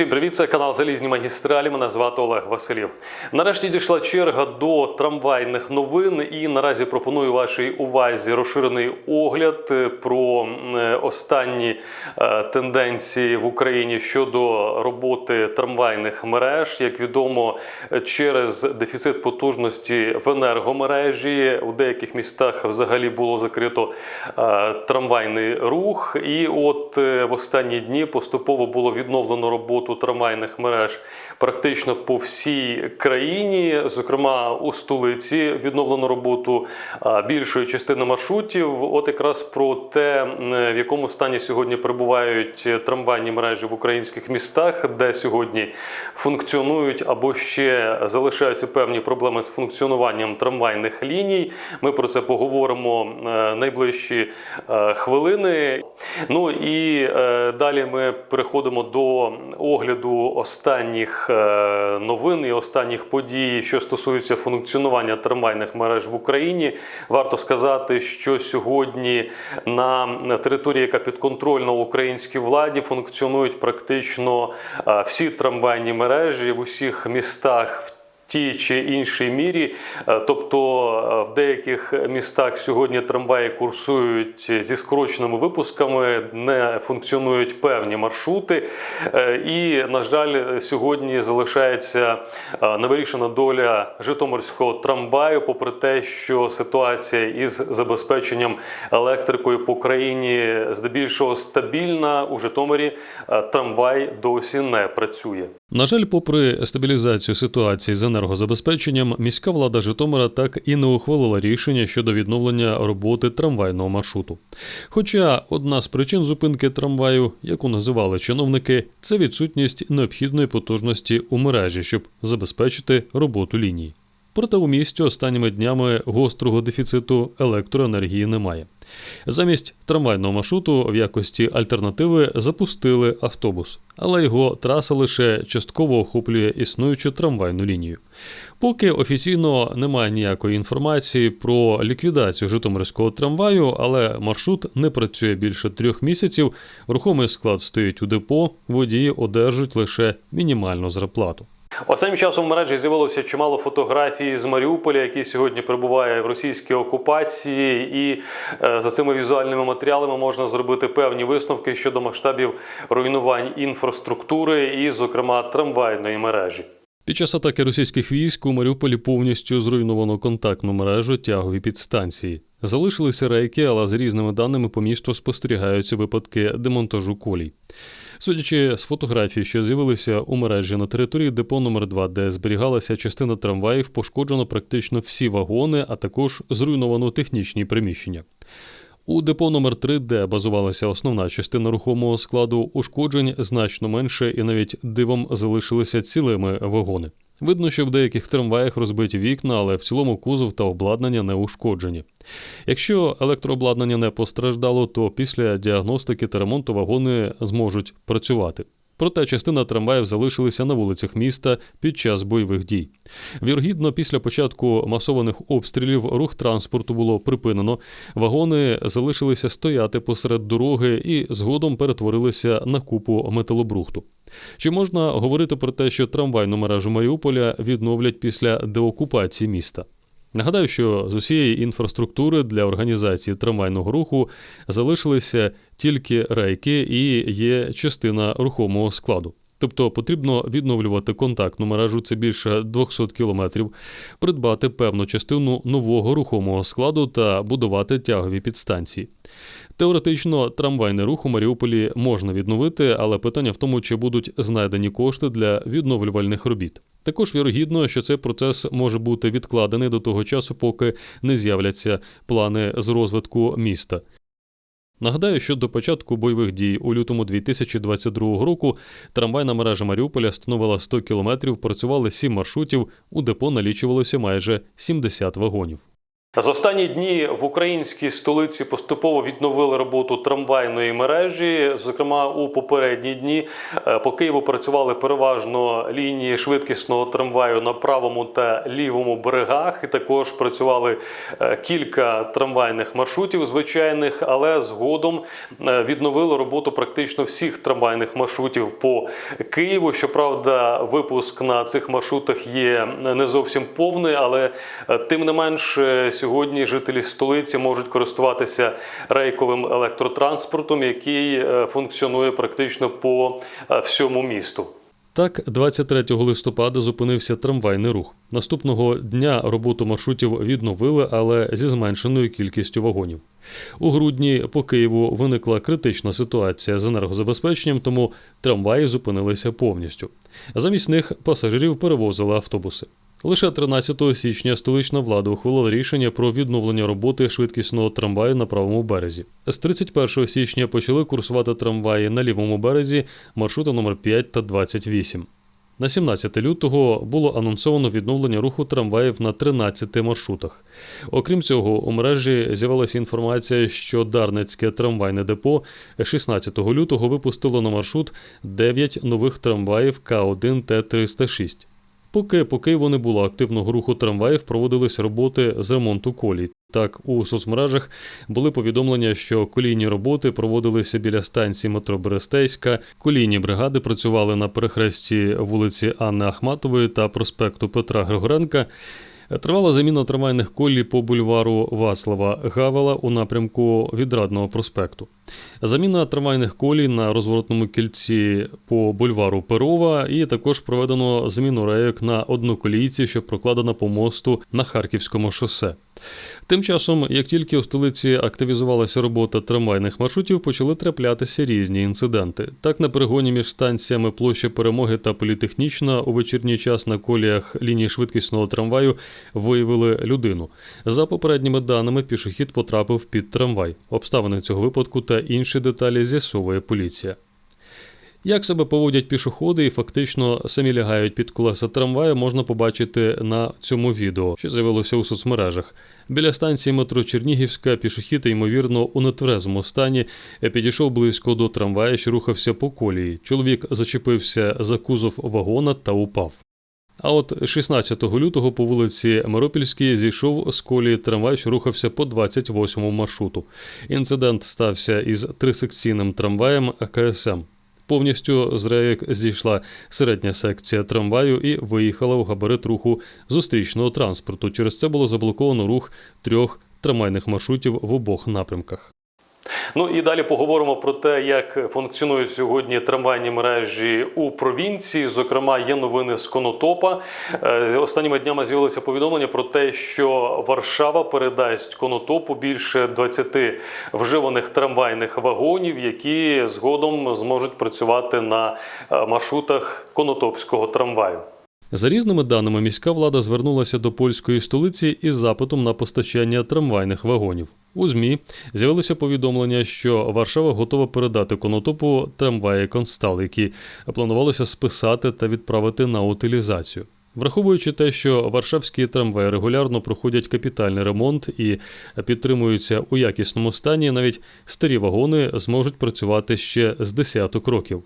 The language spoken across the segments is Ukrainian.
Всім привіт, це канал Залізні магістралі. Мене звати Олег Василів. Нарешті дійшла черга до трамвайних новин, і наразі пропоную вашій увазі розширений огляд е, про е, останні е, тенденції в Україні щодо роботи трамвайних мереж. Як відомо, через дефіцит потужності в енергомережі у деяких містах взагалі було закрито трамвайний рух. І от в останні дні поступово було відновлено роботу трамвайних мереж практично по всій країні. Зокрема, у столиці відновлено роботу більшої частини маршрутів. От якраз про те, в якому стані сьогодні перебувають трамвайні мережі в українських містах, де сьогодні функціонують або ще залишаються певні проблеми з функціонуванням трамвайних ліній. Ми про це поговоримо найближчі е, хвилини. Ну і е, далі ми переходимо до огляду останніх е, новин і останніх подій, що стосуються функціонування трамвайних мереж в Україні. Варто сказати, що сьогодні на території, яка підконтрольна українській владі, функціонують практично е, всі трамвайні мережі в усіх містах. в Тій чи іншій мірі, Е, тобто е, в деяких містах сьогодні трамваї курсують зі скороченими випусками, не функціонують певні маршрути. Е, І, на жаль, сьогодні залишається невирішена доля Житомирського трамваю, попри те, що ситуація із забезпеченням електрикою по країні здебільшого стабільна. У Житомирі трамвай досі не працює. На жаль, попри стабілізацію ситуації з енергозабезпеченням, міська влада Житомира так і не ухвалила рішення щодо відновлення роботи трамвайного маршруту. Хоча одна з причин зупинки трамваю, яку називали чиновники, це відсутність необхідної потужності у мережі, щоб забезпечити роботу ліній. Проте у місті останніми днями гострого дефіциту електроенергії немає. Замість трамвайного маршруту в якості альтернативи запустили автобус, але його траса лише частково охоплює існуючу трамвайну лінію. Поки офіційно немає ніякої інформації про ліквідацію Житомирського трамваю, але маршрут не працює більше трьох місяців. Рухомий склад стоїть у депо, водії одержують лише мінімальну зарплату. Останнім часом в мережі з'явилося чимало фотографій з Маріуполя, який сьогодні перебуває в російській окупації, і е, за цими візуальними матеріалами можна зробити певні висновки щодо масштабів руйнувань інфраструктури і, зокрема, трамвайної мережі. Під час атаки російських військ у Маріуполі повністю зруйновано контактну мережу тягові підстанції. Залишилися рейки, але з різними даними по місту спостерігаються випадки демонтажу колій. Судячи з фотографій, що з'явилися у мережі на території депо номер 2 де зберігалася частина трамваїв, пошкоджено практично всі вагони, а також зруйновано технічні приміщення. У депо номер 3 де базувалася основна частина рухомого складу, ушкоджень значно менше і навіть дивом залишилися цілими вагони. Видно, що в деяких трамваях розбиті вікна, але в цілому кузов та обладнання не ушкоджені. Якщо електрообладнання не постраждало, то після діагностики та ремонту вагони зможуть працювати. Проте частина трамваїв залишилися на вулицях міста під час бойових дій. Вірогідно, після початку масованих обстрілів рух транспорту було припинено. Вагони залишилися стояти посеред дороги і згодом перетворилися на купу металобрухту. Чи можна говорити про те, що трамвайну мережу Маріуполя відновлять після деокупації міста? Нагадаю, що з усієї інфраструктури для організації трамвайного руху залишилися тільки рейки і є частина рухомого складу. Тобто потрібно відновлювати контактну мережу, це більше 200 кілометрів, придбати певну частину нового рухомого складу та будувати тягові підстанції. Теоретично трамвайний рух у Маріуполі можна відновити, але питання в тому, чи будуть знайдені кошти для відновлювальних робіт. Також вірогідно, що цей процес може бути відкладений до того часу, поки не з'являться плани з розвитку міста. Нагадаю, що до початку бойових дій у лютому 2022 року трамвайна мережа Маріуполя становила 100 кілометрів, працювали 7 маршрутів, у депо налічувалося майже 70 вагонів. За останні дні в українській столиці поступово відновили роботу трамвайної мережі. Зокрема, у попередні дні е, по Києву працювали переважно лінії швидкісного трамваю на правому та лівому берегах. І також працювали е, кілька трамвайних маршрутів звичайних, але згодом е, відновили роботу практично всіх трамвайних маршрутів по Києву. Щоправда, випуск на цих маршрутах є не зовсім повний, але тим не менш сьогодні жителі столиці можуть користуватися рейковим електротранспортом, який е, функціонує практично по е, всьому місту. Так, 23 листопада зупинився трамвайний рух. Наступного дня роботу маршрутів відновили, але зі зменшеною кількістю вагонів. У грудні по Києву виникла критична ситуація з енергозабезпеченням, тому трамваї зупинилися повністю. Замість них пасажирів перевозили автобуси. Лише 13 січня столична влада ухвалила рішення про відновлення роботи швидкісного трамваю на правому березі. З 31 січня почали курсувати трамваї на лівому березі маршрути номер 5 та 28. На 17 лютого було анонсовано відновлення руху трамваїв на 13 маршрутах. Окрім цього, у мережі з'явилася інформація, що Дарницьке трамвайне депо 16 лютого випустило на маршрут 9 нових трамваїв К1 Т306. Поки по Києву не було активного руху трамваїв, проводились роботи з ремонту колій. Так, у соцмережах були повідомлення, що колійні роботи проводилися біля станції метро Берестейська. Колійні бригади працювали на перехресті вулиці Анни Ахматової та проспекту Петра Григоренка. Тривала заміна трамвайних колій по бульвару Васлава Гавела у напрямку Відрадного проспекту. Заміна трамвайних колій на розворотному кільці по бульвару Перова, і також проведено заміну рейок на одноколійці, що прокладена по мосту на Харківському шосе. Тим часом, як тільки у столиці активізувалася робота трамвайних маршрутів, почали траплятися різні інциденти. Так, на перегоні між станціями площа Перемоги та Політехнічна у вечірній час на коліях лінії швидкісного трамваю виявили людину. За попередніми даними, пішохід потрапив під трамвай. Обставини цього випадку та інші деталі з'ясовує поліція. Як себе поводять пішоходи і фактично самі лягають під колеса трамваю, можна побачити на цьому відео, що з'явилося у соцмережах. Біля станції метро Чернігівська пішохід, ймовірно, у нетверезому стані підійшов близько до трамвая, що рухався по колії. Чоловік зачепився за кузов вагона та упав. А от 16 лютого по вулиці Миропільській зійшов з колії трамвай, що рухався по 28 маршруту. Інцидент стався із трисекційним трамваєм КСМ. Повністю з рейок зійшла середня секція трамваю і виїхала у габарит руху зустрічного транспорту. Через це було заблоковано рух трьох трамвайних маршрутів в обох напрямках. Ну і далі поговоримо про те, як функціонують сьогодні трамвайні мережі у провінції. Зокрема, є новини з Конотопа. Е, Останніми днями з'явилося повідомлення про те, що Варшава передасть Конотопу більше 20 вживаних трамвайних вагонів, які згодом зможуть працювати на е, маршрутах Конотопського трамваю. За різними даними, міська влада звернулася до польської столиці із запитом на постачання трамвайних вагонів. У ЗМІ з'явилося повідомлення, що Варшава готова передати конотопу трамваї Констал, які планувалося списати та відправити на утилізацію. Враховуючи те, що варшавські трамваї регулярно проходять капітальний ремонт і підтримуються у якісному стані, навіть старі вагони зможуть працювати ще з десяток років.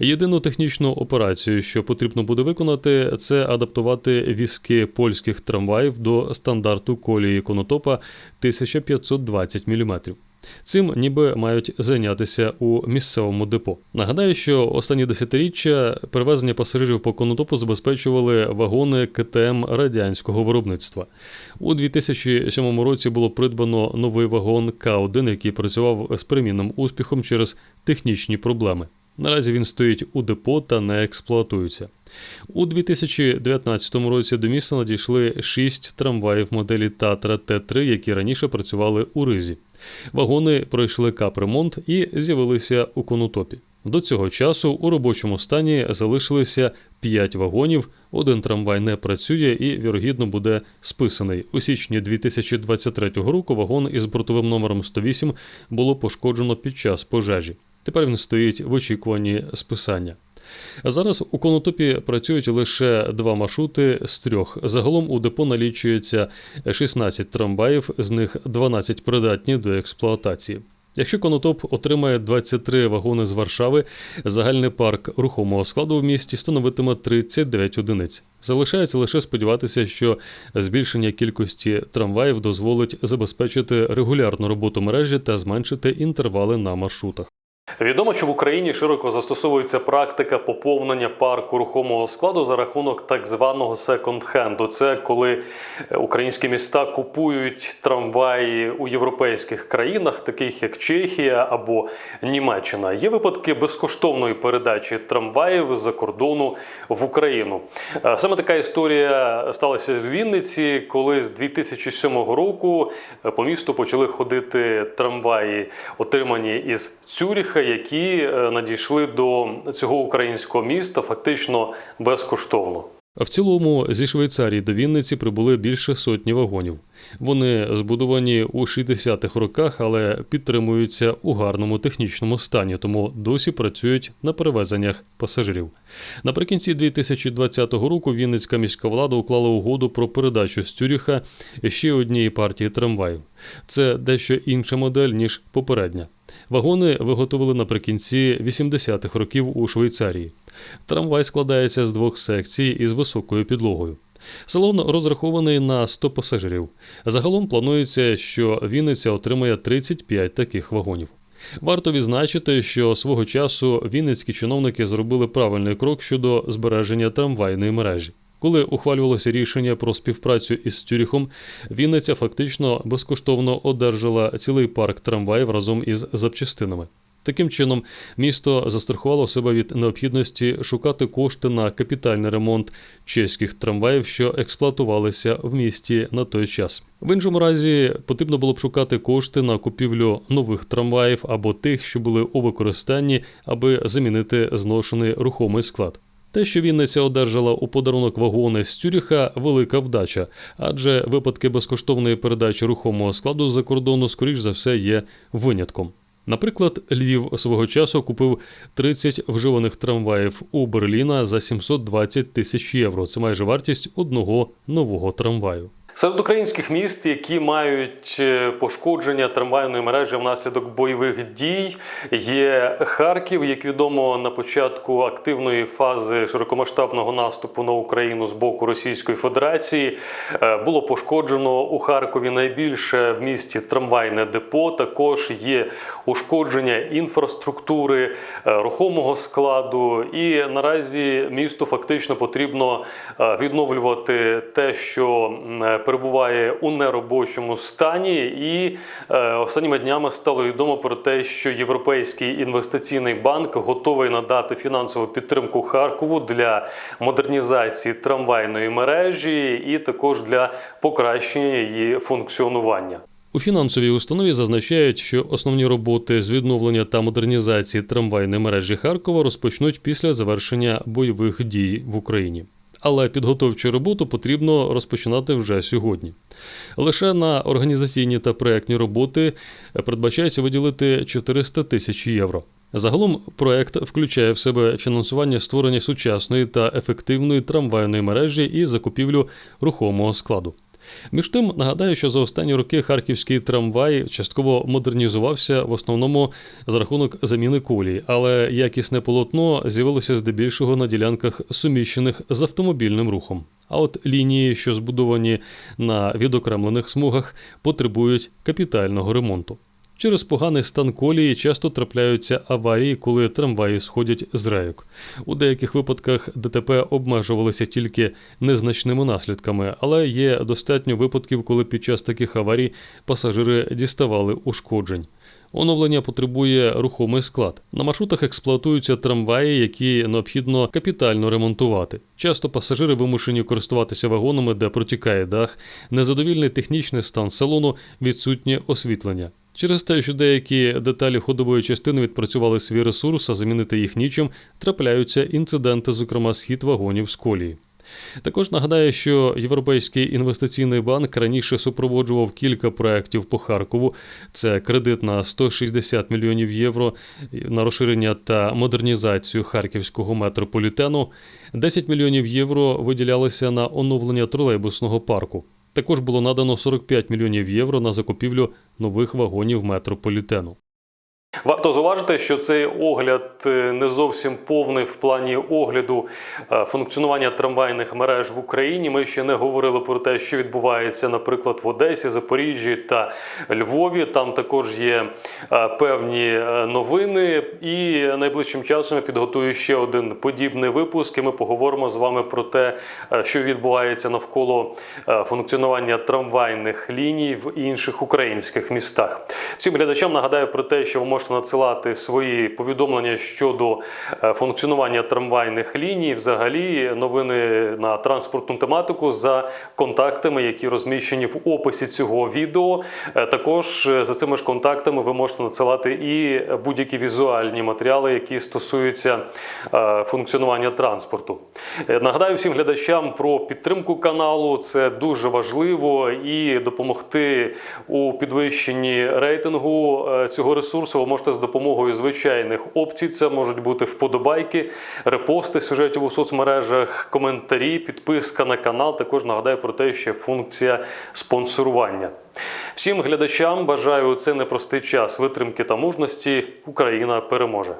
Єдину технічну операцію, що потрібно буде виконати, це адаптувати візки польських трамваїв до стандарту колії конотопа 1520 мм. Цим ніби мають зайнятися у місцевому депо. Нагадаю, що останні десятиріччя перевезення пасажирів по конотопу забезпечували вагони КТМ радянського виробництва. У 2007 році було придбано новий вагон К1, який працював з перемінним успіхом через технічні проблеми. Наразі він стоїть у депо та не експлуатується. У 2019 році до міста надійшли шість трамваїв моделі Татра Т3, які раніше працювали у Ризі. Вагони пройшли капремонт і з'явилися у конотопі. До цього часу у робочому стані залишилися 5 вагонів. Один трамвай не працює і, вірогідно, буде списаний. У січні 2023 року вагон із бортовим номером 108 було пошкоджено під час пожежі. Тепер він стоїть в очікуванні списання. Зараз у Конотопі працюють лише два маршрути з трьох. Загалом у депо налічується 16 трамваїв, з них 12 придатні до експлуатації. Якщо Конотоп отримає 23 вагони з Варшави, загальний парк рухомого складу в місті становитиме 39 одиниць. Залишається лише сподіватися, що збільшення кількості трамваїв дозволить забезпечити регулярну роботу мережі та зменшити інтервали на маршрутах. Відомо, що в Україні широко застосовується практика поповнення парку рухомого складу за рахунок так званого секонд-хенду. Це коли е, українські міста купують трамваї у європейських країнах, таких як Чехія або Німеччина. Є випадки безкоштовної передачі трамваїв з-за кордону в Україну. Е, Саме така історія сталася в Вінниці, коли з 2007 року е, по місту почали ходити трамваї, отримані із Цюріха, які е, надійшли до цього українського міста фактично безкоштовно. А в цілому зі Швейцарії до Вінниці прибули більше сотні вагонів. Вони збудовані у 60-х роках, але підтримуються у гарному технічному стані, тому досі працюють на перевезеннях пасажирів. Наприкінці 2020 року Вінницька міська влада уклала угоду про передачу з Цюріха ще однієї партії трамваїв. Це дещо інша модель ніж попередня. Вагони виготовили наприкінці 80-х років у Швейцарії. Трамвай складається з двох секцій із високою підлогою. Салон розрахований на 100 пасажирів. Загалом планується, що Вінниця отримає 35 таких вагонів. Варто відзначити, що свого часу вінницькі чиновники зробили правильний крок щодо збереження трамвайної мережі. Коли ухвалювалося рішення про співпрацю із Тюріхом, Вінниця фактично безкоштовно одержала цілий парк трамваїв разом із запчастинами. Таким чином, місто застрахувало себе від необхідності шукати кошти на капітальний ремонт чеських трамваїв, що експлуатувалися в місті на той час. В іншому разі потрібно було б шукати кошти на купівлю нових трамваїв або тих, що були у використанні, аби замінити зношений рухомий склад. Те, що Вінниця одержала у подарунок вагони з Цюріха, велика вдача, адже випадки безкоштовної передачі рухомого складу з-за кордону, скоріш за все, є винятком. Наприклад, Львів свого часу купив 30 вживаних трамваїв у Берліна за 720 тисяч євро. Це майже вартість одного нового трамваю. Серед українських міст, які мають е, пошкодження трамвайної мережі внаслідок бойових дій, є Харків. Як відомо, на початку активної фази широкомасштабного наступу на Україну з боку Російської Федерації е, було пошкоджено у Харкові найбільше в місті трамвайне депо. Також є ушкодження інфраструктури, е, рухомого складу. І наразі місту фактично потрібно відновлювати те, що перебуває у неробочому стані. І е, останніми днями стало відомо про те, що Європейський інвестиційний банк готовий надати фінансову підтримку Харкову для модернізації трамвайної мережі і також для покращення її функціонування. У фінансовій установі зазначають, що основні роботи з відновлення та модернізації трамвайної мережі Харкова розпочнуть після завершення бойових дій в Україні. Але підготовчу роботу потрібно розпочинати вже сьогодні. Лише на організаційні та проектні роботи передбачається виділити 400 тисяч євро. Загалом проект включає в себе фінансування створення сучасної та ефективної трамвайної мережі і закупівлю рухомого складу. Між тим, нагадаю, що за останні роки харківський трамвай частково модернізувався в основному за рахунок заміни кулі. але якісне полотно з'явилося здебільшого на ділянках суміщених з автомобільним рухом. А от лінії, що збудовані на відокремлених смугах, потребують капітального ремонту. Через поганий стан колії часто трапляються аварії, коли трамваї сходять з рейок. У деяких випадках ДТП обмежувалися тільки незначними наслідками, але є достатньо випадків, коли під час таких аварій пасажири діставали ушкоджень. Оновлення потребує рухомий склад. На маршрутах експлуатуються трамваї, які необхідно капітально ремонтувати. Часто пасажири вимушені користуватися вагонами, де протікає дах, незадовільний технічний стан салону, відсутнє освітлення. Через те, що деякі деталі ходової частини відпрацювали свій ресурс, а замінити їх нічим, трапляються інциденти, зокрема схід вагонів з колії. Також нагадаю, що Європейський інвестиційний банк раніше супроводжував кілька проєктів по Харкову. Це кредит на 160 мільйонів євро на розширення та модернізацію харківського метрополітену. 10 мільйонів євро виділялися на оновлення тролейбусного парку. Також було надано 45 мільйонів євро на закупівлю нових вагонів метрополітену. Варто зауважити, що цей огляд е, не зовсім повний в плані огляду е, функціонування трамвайних мереж в Україні. Ми ще не говорили про те, що відбувається, наприклад, в Одесі, Запоріжжі та Львові. Там також є е, певні новини. І найближчим часом я підготую ще один подібний випуск. І ми поговоримо з вами про те, що відбувається навколо функціонування трамвайних ліній в інших українських містах. Всім глядачам нагадаю про те, що ви можете надсилати свої повідомлення щодо е, функціонування трамвайних ліній, взагалі новини на транспортну тематику за контактами, які розміщені в описі цього відео. Е, Також е, за цими ж контактами ви можете надсилати і будь-які візуальні матеріали, які стосуються функціонування транспорту. Нагадаю всім глядачам про підтримку каналу. Це дуже важливо і допомогти у підвищенні рейтингу цього ресурсу. Можете з допомогою звичайних опцій. Це можуть бути вподобайки, репости сюжетів у соцмережах, коментарі, підписка на канал. Також нагадаю про те, що функція спонсорування. Всім глядачам бажаю у цей непростий час витримки та мужності. Україна переможе.